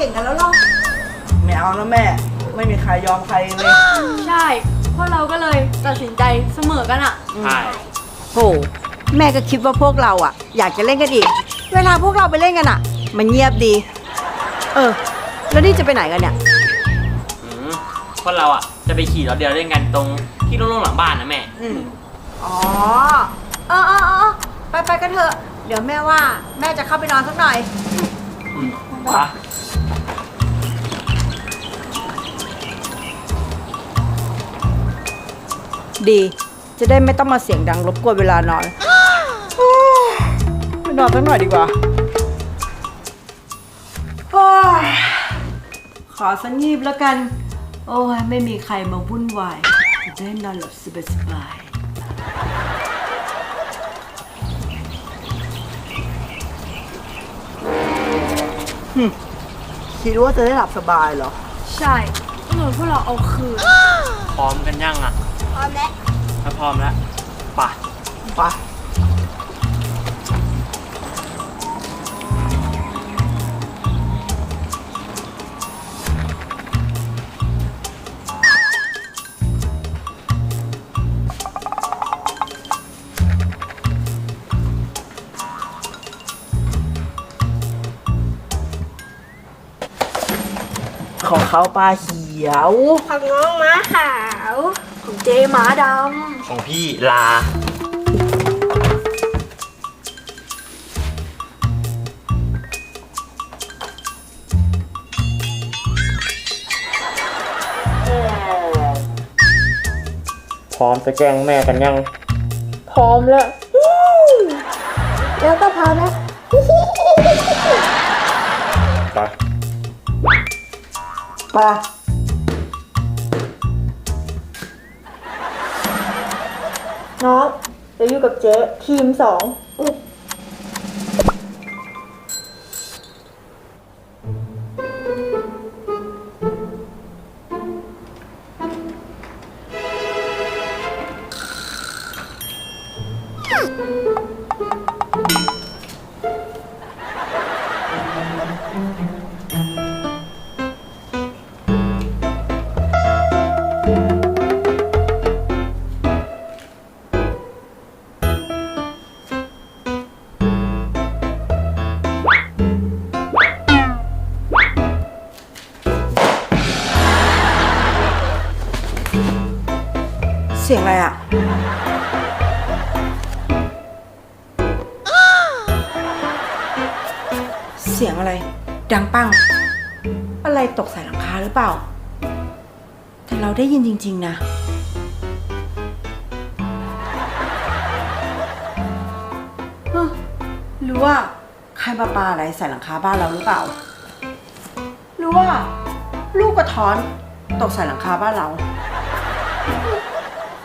เก่งกันแล้วหรอไม่เอาแล้วแม่ ไม่มีใครยอมใครเลย ใช่พวกเราก็เลยตัดสินใจเสมอกันอะใช่โหแม่ก็คิดว่าพวกเราอะอยากจะเล่นกันอีก เวลาพวกเราไปเล่นกันอะมันเงียบดี เออ แล้วนี่จะไปไหนกันเนี่ย อืมพวกเราอะจะไปขี่รถเดียวเล่นกันตรงที่โล่งๆหลังบ้านนะแม่ อืมอ๋อ เออเออเออไปไปกันเถอะ เดี๋ยวแม่ว่าแม่จะเข้าไปนอนสักหน่อยอืม ปะดี จะได้ไม่ต้องมาเสียงดังรบกวนเวลานอนไปนอนสักหน่อยดีกว่าโอ้ยขอสักงีบแล้วกัน โอ้ยไม่มีใครมาวุ่นวายจะได้นอนหลับสบายๆ คิดว่าจะได้หลับสบายเหรอ ใช่เหมือนพวกเราเอาคืน พร้อมกันยังอะ พร้อมแล้ว ถ้าพร้อมแล้วปะไป ของเขาปลาเขียว ของน้องม้าขาว ของเจหมาดของพี่ลา พร้อมจะแกล้งแม่กันยังำพร้อมแล้วแล้วก็พร้อมแล้วปะไปน้องจะอยู่กับเจ๊ทีมสอง สียงอะไร ดังปัง อะไรตกใส่หลังคาหรือเปล่า แต่เราได้ยินจริง ๆ นะเอ้อหรือว่าใครมาปาอะไรใส่หลังคาบ้านเราหรือเปล่า หรือว่า ลูกกระท้อนตกใส่หลังคาบ้านเรา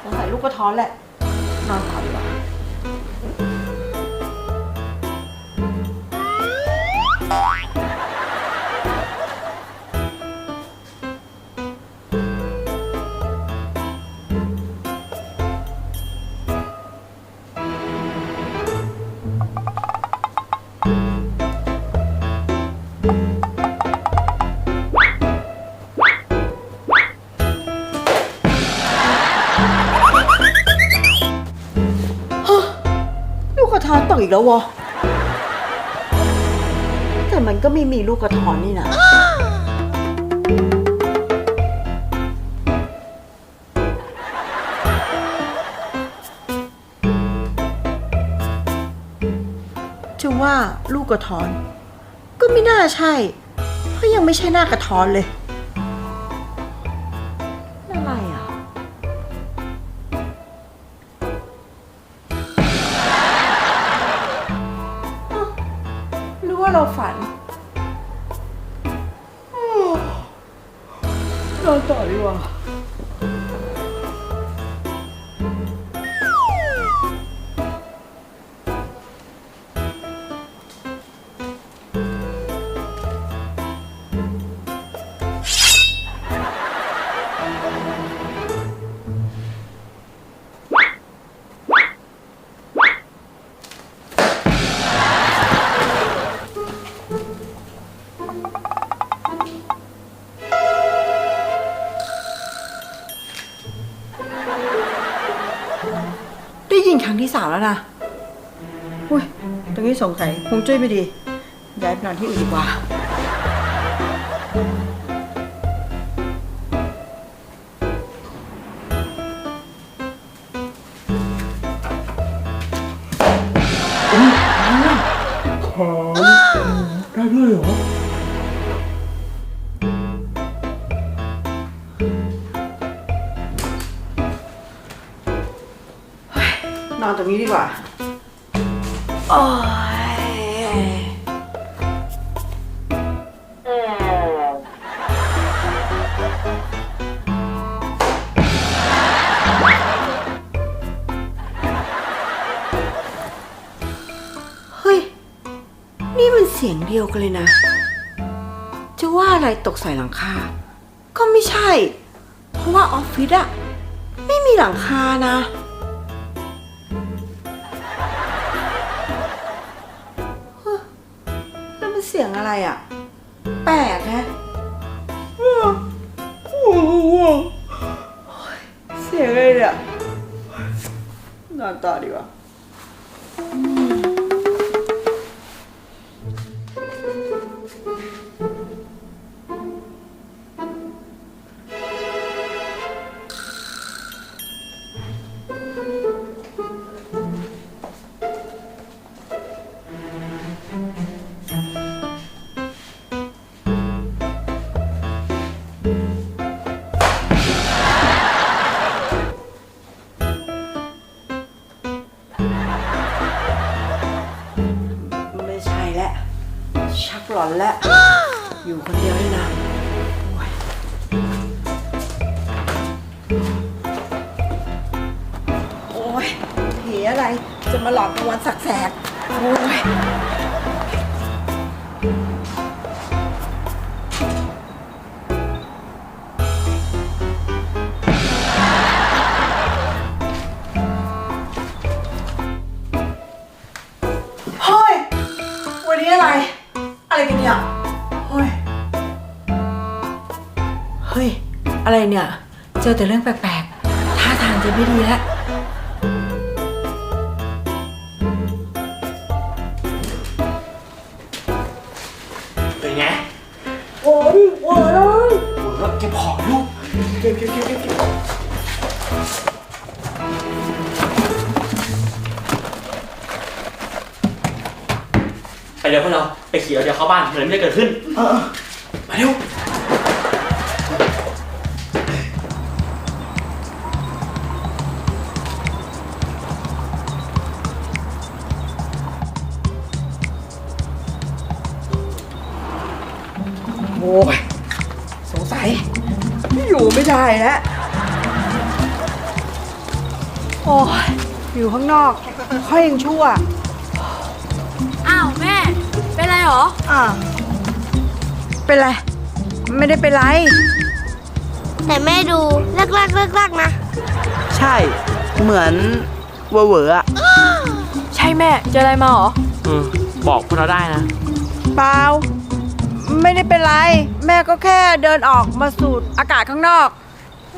สงสัยลูกกระท้อนแหละ นอนต่อดีกว่า อนตกอีกแล้ววะแต่มันก็ไม่มีลูกกระท้อนนี่นะจะว่าลูกกระท้อน ก็ไม่น่าใช่ เพราะยังไม่ใช่หน้ากระท้อนเลย เราฝันนอนต่อดีกว่า ได้ยินครั้งที่สามแล้วนะอุ้ยตรงนี้สงสัยคงจุ้ยไม่ดี ย้ายไปนอนที่อื่นดีกว่า อนตรงนี้ดีกว่า โอ้ยเฮ้ยนี่มันเสียงเดียวกันเลยนะ จะว่าอะไรตกใส่หลังคา ก็ไม่ใช่ เพราะว่าออฟฟิศอะไม่มีหลังคานะ สียงอะไรอะ แปลกแฮะเสียงอะไรเนี่ยนอนต่อดีกว่า อนแล้ว อยู่คนเดียวด้วยนะโอ๊ยโอ้ยผีอะไร จะมาหลอกกลางวันสักแสกโอ้ยเฮ้ยวันนี้อะไร อะไรกันเนี่ย เฮ้ย เฮ้ย อะไรเนี่ย เจอแต่เรื่องแปลกๆ ท่าทางจะไม่ดีแล้ว เป็นไงโอ้ยโอ้ยเออเก็บของลูกเก็บเก็บเก็บเก็บเก็บไปเดี๋ยวพวกเรา ไปขี่รถเดี๋ยวเข้าบ้านเหมือนไม่ได้เกิดขึ้น เออมาเร็วโอ้ยสงสัยอยู่ไม่ได้แล้วโอ้ยอยู่ข้างนอก ค่อยยังชั่วอ้าวแม่ เป็นไรหรอ อ่าเป็นไร ไม่ได้เป็นไร แต่แม่ดูเลิกลักเลิกลักๆนะใช่ เหมือนเวอร์เวอร์อะใช่แม่เจออะไรมาหรอ อืมบอกพวกเราได้นะ เปล่า ไม่ได้เป็นไร แม่ก็แค่เดินออกมาสูดอากาศข้างนอก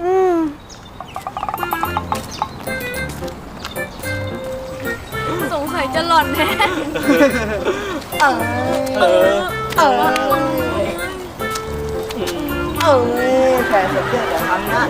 อืมสงสัยจะหล่อนแน่ เออ เออ เออ เออแฟนสมเด็จอย่ทำนะ